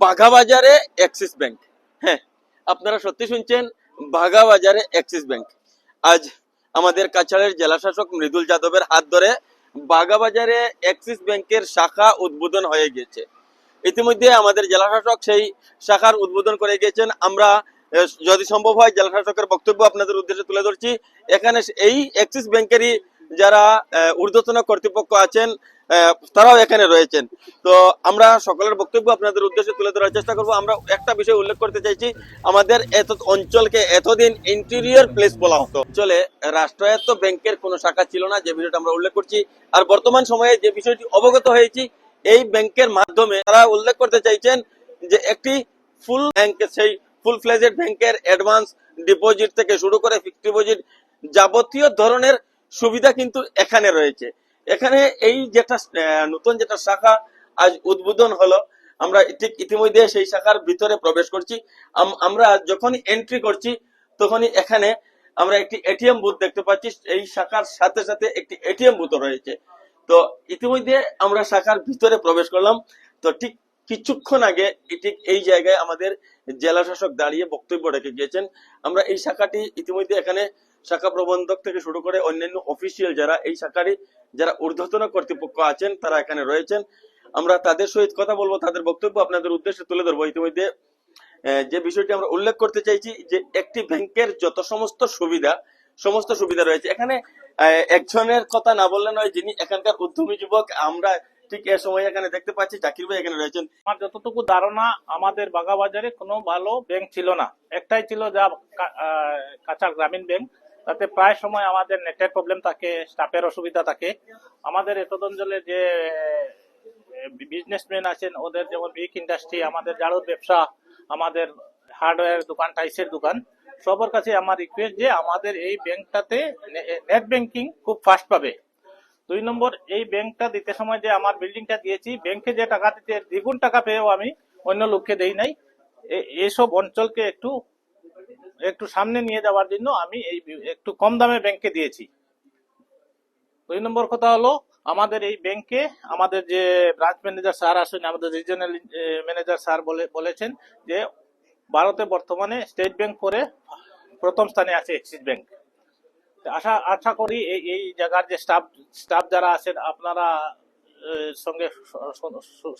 বাঘাবাজারে Axis bank. হ্যাঁ আপনারা সত্যি শুনছেন বাঘাবাজারে অ্যাক্সিস ব্যাংক। আজ আমাদের কাছাড়ের জেলা শাসক মৃদুল যাদবের হাত ধরে বাঘাবাজারে অ্যাক্সিস ব্যাংকের শাখা উদ্বোধন হয়ে গেছে ইতিমধ্যে আমাদের জেলা শাসক সেই শাখার উদ্বোধন করে গিয়েছেন। আমরা যদি সম্ভব হয় জেলা শাসকের বক্তব্য আপনাদের উদ্দেশ্যে তুলে ধরছি। এখানে এই অ্যাক্সিস ব্যাংকেরই যারা ঊর্ধ্বতন কর্তৃপক্ষ আছেন তারাও এখানে রয়েছেন। তো আমরা সকলের বক্তব্য আপনাদের উদ্দেশ্যে তুলে ধরার চেষ্টা করব। আমরা একটা বিষয় উল্লেখ করতে চাইছি। আমাদের এত অঞ্চলকে এতদিন ইন্টেরিয়র প্লেস বলা হতো। অঞ্চলে রাষ্ট্রায়ত্ত ব্যাংকের কোনো শাখা ছিল না, যে বিষয়টা আমরা উল্লেখ করছি। আর বর্তমান সময়ে যে বিষয়টি অবগত হয়েছি, এই ব্যাংকের মাধ্যমে তারা উল্লেখ করতে চাইছেন যে একটি ফুল ব্যাংক সেই ফুল ফ্লেজেড ব্যাংকের অ্যাডভান্স ডিপোজিট থেকে শুরু করে ফিক্সড ডিপোজিট যাবতীয় ধরনের সুবিধা কিন্তু এখানে রয়েছে। এখানে এই যেটা নতুন যেটা শাখা আজ উদ্বোধন হলো, আমরা ঠিক ইতিমধ্যে সেই শাখার ভিতরে প্রবেশ করছি। আম- আমরা যখনই এন্ট্রি করছি, তখনই এখানে আমরা একটি এটিএম বুথ দেখতে পাচ্ছি। এই শাখার সাথে সাথে একটি এটিএম বুথ রয়েছে। তো ইতিমধ্যে আমরা শাখার ভিতরে প্রবেশ করলাম। তো ঠিক কিছুক্ষণ আগে ঠিক এই জায়গায় আমাদের জেলা শাসক দাঁড়িয়ে বক্তব্য রেখে গিয়েছেন। আমরা এই শাখাটি ইতিমধ্যে এখানে শাখা প্রবন্ধক থেকে শুরু করে অন্যান্য অফিসিয়াল যারা এই শাখারই যারা ঊর্ধ্বতন কর্তৃপক্ষ আছেন, তারা এখানে রয়েছেন। আমরা তাদের সহিত কথা বলব, তাদের বক্তব্য আপনাদের উদ্দেশ্যে তুলে ধরবো। ইতিমধ্যে যে বিষয়টি আমরা উল্লেখ করতে চাইছি, যে একটি ব্যাংকের যত সমস্ত সুবিধা সমস্ত সুবিধা রয়েছে। এখানে একজনের কথা না বললে নয়, যিনি এখানকার উদ্যমী যুবক, আমরা ঠিক এ সময় এখানে দেখতে পাচ্ছি, জাকির ভাই এখানে রয়েছেন। আমার যতটুকু ধারণা, আমাদের বাগাবাজারে কোনো ভালো ব্যাংক ছিল না। একটাই ছিল যা কাছাড় গ্রামীণ ব্যাংক তাতে প্রায় সময় আমাদের নেটের প্রবলেম থাকে স্টাফের অসুবিধা থাকে। আমাদের এতদ অঞ্চলে যে বিজনেসম্যান আছেন, ওদের যেমন বিগ ইন্ডাস্ট্রি আমাদের জাড়ুর ব্যবসা, আমাদের হার্ডওয়্যার দোকান টাইসের দোকান, সবার কাছে আমার রিকোয়েস্ট যে আমাদের এই ব্যাংকটাতে নেট ব্যাংকিং খুব ফাস্ট পাবে। দুই নম্বর, এই ব্যাংকটা দিতে সময় যে আমার বিল্ডিংটা দিয়েছি ব্যাংকে যে টাকা দিতে, দ্বিগুণ টাকা পেয়েও আমি অন্য লোককে দেই নাই। এইসব অঞ্চলকে একটু একটু সামনে নিয়ে যাওয়ার জন্য আমি এই একটু কম দামে ব্যাংকে দিয়েছি। দুই নম্বর কথা হলো, আমাদের এই ব্যাংকে আমাদের যে ব্রাঞ্চ ম্যানেজার স্যার আসেন, আমাদের রিজিওনাল ম্যানেজার স্যার বলে, বলেছেন যে ভারতে বর্তমানে স্টেট ব্যাংক পরে প্রথম স্থানে আছে এক্সিস ব্যাংক আশা আশা করি এই এই জায়গার যে স্টাফ স্টাফ যারা আছেন, আপনারা সঙ্গে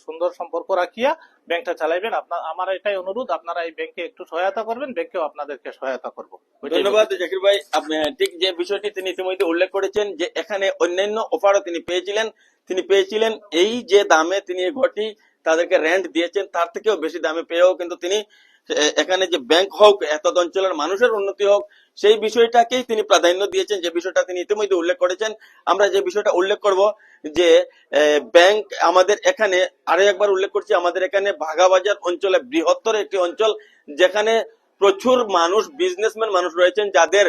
সুন্দর সম্পর্ক রাখিয়া ব্যাংকটা চালাইবেন। আপনার আমার এটাই অনুরোধ আপনারা এই ব্যাংকে একটু সহায়তা করবেন ব্যাংকেও আপনাদেরকে সহায়তা করব। ধন্যবাদ জাকির ভাই। আপনি ঠিক যে বিষয়টি তিনি ইতিমধ্যে উল্লেখ করেছেন যে এখানে অন্যান্য অফারও তিনি পেয়েছিলেন তিনি পেয়েছিলেন এই যে দামে তিনি এই ঘরটি তাদেরকে রেন্ট দিয়েছেন তার থেকেও বেশি দামে পেয়েও কিন্তু তিনি এখানে যে ব্যাংক হোক এত অঞ্চলের মানুষের উন্নতি হোক, সেই বিষয়টাকেই তিনি প্রাধান্য দিয়েছেন, যে বিষয়টা তিনি ইতিমধ্যে উল্লেখ করেছেন। আমরা যে বিষয়টা উল্লেখ করব, যে ব্যাংক আমাদের এখানে, আরও একবার উল্লেখ করছি, আমাদের এখানে ভাগাবাজার অঞ্চলে বৃহত্তর একটি অঞ্চল, যেখানে প্রচুর মানুষ বিজনেসম্যান মানুষ রয়েছেন, যাদের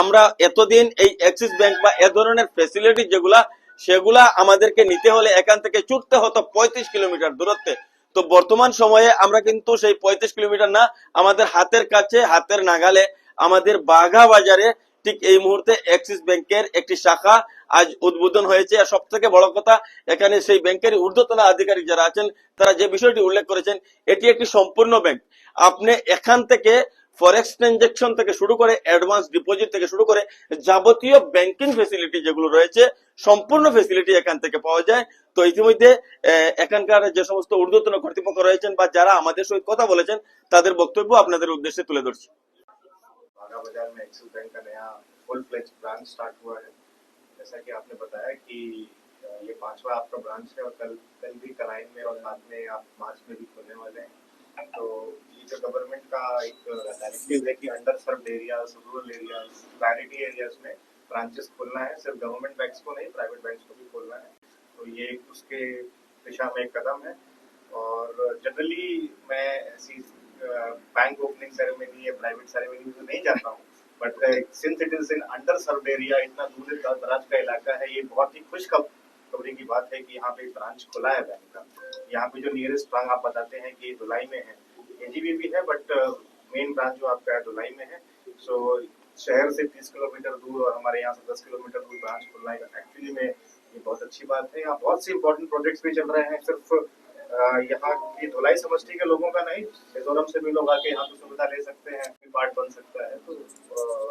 আমরা এতদিন এই অ্যাক্সিস ব্যাংক বা এ ধরনের ফেসিলিটি যেগুলা, সেগুলা আমাদেরকে নিতে হলে এখান থেকে ছুটতে হতো পঁয়ত্রিশ কিলোমিটার দূরত্বে। তো বর্তমান সময়ে আমরা কিন্তু সেই পঁয়ত্রিশ কিলোমিটার না, আমাদের হাতের কাছে, হাতের নাগালে আমাদের বাঘা বাজারে ঠিক এই মুহূর্তে অ্যাক্সিস ব্যাংকের একটি শাখা আজ উদ্বোধন হয়েছে। আর সব থেকে বড় কথা, এখানে সেই ব্যাংকের ঊর্ধ্বতন আধিকারিক যারা আছেন, তারা যে বিষয়টি উল্লেখ করেছেন, এটি একটি সম্পূর্ণ ব্যাংক আপনি এখান থেকে ফরেক্স ট্রানজেকশন থেকে শুরু করে অ্যাডভান্স ডিপোজিট থেকে শুরু করে যাবতীয় ব্যাংকিং ফেসিলিটি যেগুলো রয়েছে সম্পূর্ণ ফেসিলিটি এখান থেকে পাওয়া যায় তো ইতিমধ্যে আহ, এখানকার যে সমস্ত ঊর্ধ্বতন কর্তৃপক্ষ রয়েছেন বা যারা আমাদের সহিত কথা বলেছেন তাদের বক্তব্য আপনাদের উদ্দেশ্যে तुले ধরছি बागा बाजार में एक्सिस बैंक का नया फुल फ्लेज ब्रांच स्टार्ट हुआ है जैसा कि आपने बताया कि अ, ये पांचवा आपका ब्रांच है और कल कल भी कलाइन में और बाद में आप मार्च में भी खोलने वाले हैं तो जो गवर्नमेंट का एक डायरेक्टिव है कि underserved areas rural areas priority areas में ब्रांचेस खोलना है। सिर्फ़ गवर्नमेंट बैंक्स को नहीं प्राइवेट बैंक्स को भी खोलना है। तो ये उसके दिशा में एक कदम है। और जनरली मैं ऐसी बैंक ओपनिंग सेरेमनी या प्राइवेट सेरेमनी में नहीं जाता हूँ। But since it is in underserved area इतना दूर दराज का इलाका है, ये बहुत ही खुश खब खबरी की बात है कि यहाँ पे ब्रांच खुला है बैंक का। यहाँ पे जो नियरेस्ट ब्रांच आप बताते हैं कि धुलाई में है एजीबी भी है बट मेन ब्रांच जो आपका धुलाई में है। सो शहर से 30 किलोमीटर दूर और हमारे यहाँ से 10 किलोमीटर दूर ब्रांच खुलना एक्चुअली में ये बहुत अच्छी बात है। यहाँ बहुत से इंपॉर्टेंट प्रोजेक्ट्स भी चल रहे हैं। सिर्फ़ यहाँ की धुलाई समष्टि के लोगों का नहीं, मिजोरम से भी लोग आके यहाँ पे सुविधा ले सकते हैं पार्ट बन सकता है। तो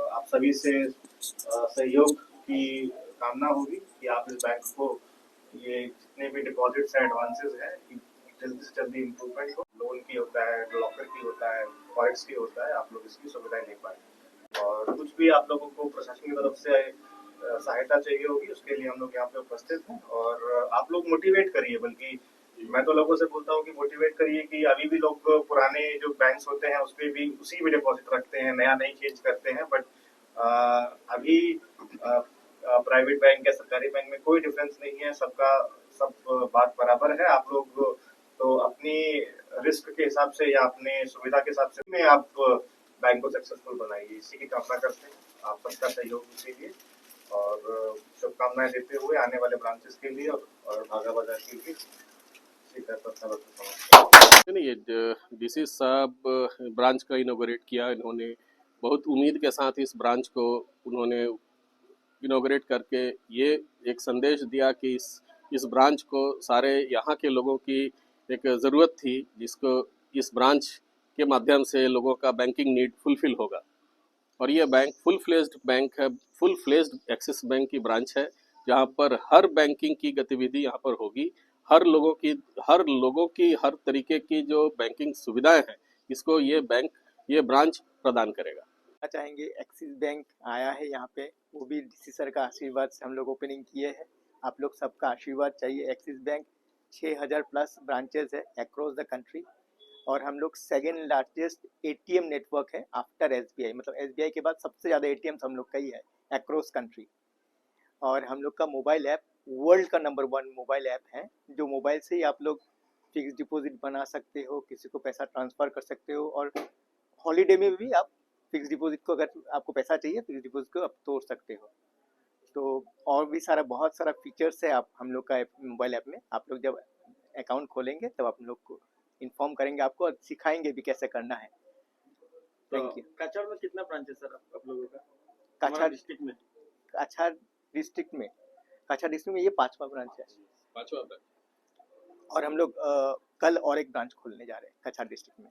आप सभी से सहयोग की कामना होगी कि आप इस बैंक को, ये जितने भी डिपॉजिट्स हैं एडवांसेस हैं जल्दी से जल्दी इम्प्रूवमेंट हो। लोन की होता है लॉकर की होता है फॉरेक्स की होता है, आप लोग इसकी सुविधाएँ ले पाए। और कुछ भी आप लोगों को प्रशासन की तरफ़ से सहायता चाहिए होगी, उसके लिए हम लोग यहाँ पे उपस्थित हैं। और आप लोग मोटिवेट करिए, बल्कि मैं तो लोगों से बोलता हूँ कि मोटिवेट करिए कि अभी भी लोग पुराने जो बैंक्स होते हैं उसमें भी, उसी में डिपॉजिट रखते हैं, नया नहीं चेंज करते हैं। बट अभी प्राइवेट बैंक या सरकारी बैंक में कोई डिफरेंस नहीं है, सबका, सब बात बराबर है। आप लोग तो अपनी रिस्क के हिसाब से या अपने सुविधा के हिसाब से में आप बैंक को सक्सेसफुल बनाइए। इसी की कामना करते हैं। आप सबका सहयोग इसीलिए और शुभकामनाएँ देते हुए आने वाले ब्रांचेस के लिए और, भागा बाज़ार के लिए नहीं ये डीसी साहब ब्रांच का इनोग्रेट किया। इन्होंने बहुत उम्मीद के साथ इस ब्रांच को उन्होंने इनोग्रेट करके ये एक संदेश दिया कि इस इस ब्रांच को सारे यहाँ के लोगों की एक ज़रूरत थी जिसको इस ब्रांच के माध्यम से लोगों का बैंकिंग नीड फुलफिल होगा। और ये बैंक फुल फ्लेज्ड बैंक है फुल फ्लेज्ड एक्सिस बैंक की ब्रांच है, जहाँ पर हर बैंकिंग की गतिविधि यहाँ पर होगी। हर लोगों की, हर लोगों की, हर तरीके की जो बैंकिंग सुविधाएँ हैं, इसको ये बैंक ये ब्रांच प्रदान करेगा। चाहेंगे एक्सिस बैंक आया है यहाँ पे, वो भी डीसी सर का आशीर्वाद से हम लोग ओपनिंग किए हैं। आप लोग सबका आशीर्वाद चाहिए एक्सिस बैंक 6000 प्लस ब्रांचेस है अक्रॉस द कंट्री और हम लोग सेकेंड लार्जेस्ट एटीएम नेटवर्क है आफ्टर एसबीआई मतलब एसबीआई के बाद सबसे ज़्यादा एटीएम हम लोग का ही है अक्रॉस कंट्री और हम लोग का मोबाइल ऐप वर्ल्ड का नंबर वन मोबाइल ऐप है, जो मोबाइल से ही आप लोग फिक्स डिपॉजिट बना सकते हो, किसी को पैसा ट्रांसफ़र कर सकते हो। और हॉलीडे में भी आप फिक्स डिपॉजिट को अगर आपको पैसा चाहिए फिक्स डिपॉजिट को आप तोड़ सकते हो। तो और भी सारा बहुत सारा फीचर्स है आप हम लोग का मोबाइल ऐप में। आप लोग जब अकाउंट खोलेंगे तब आप लोग को इन्फॉर्म करेंगे आपको और सिखाएँगे भी कैसे करना है। थैंक यू कचर में कितना ब्रांच है सर आप, लोगों का? काछा डिस्ट्रिक्ट में। काछा डिस्ट्रिक्ट में। काछा डिस्ट्रिक्ट में ये पांचवा ब्रांच है। पांचवा ब्रांच और हम लोग कल और एक ब्रांच खोलने जा रहे हैं कछार डिस्ट्रिक्ट में।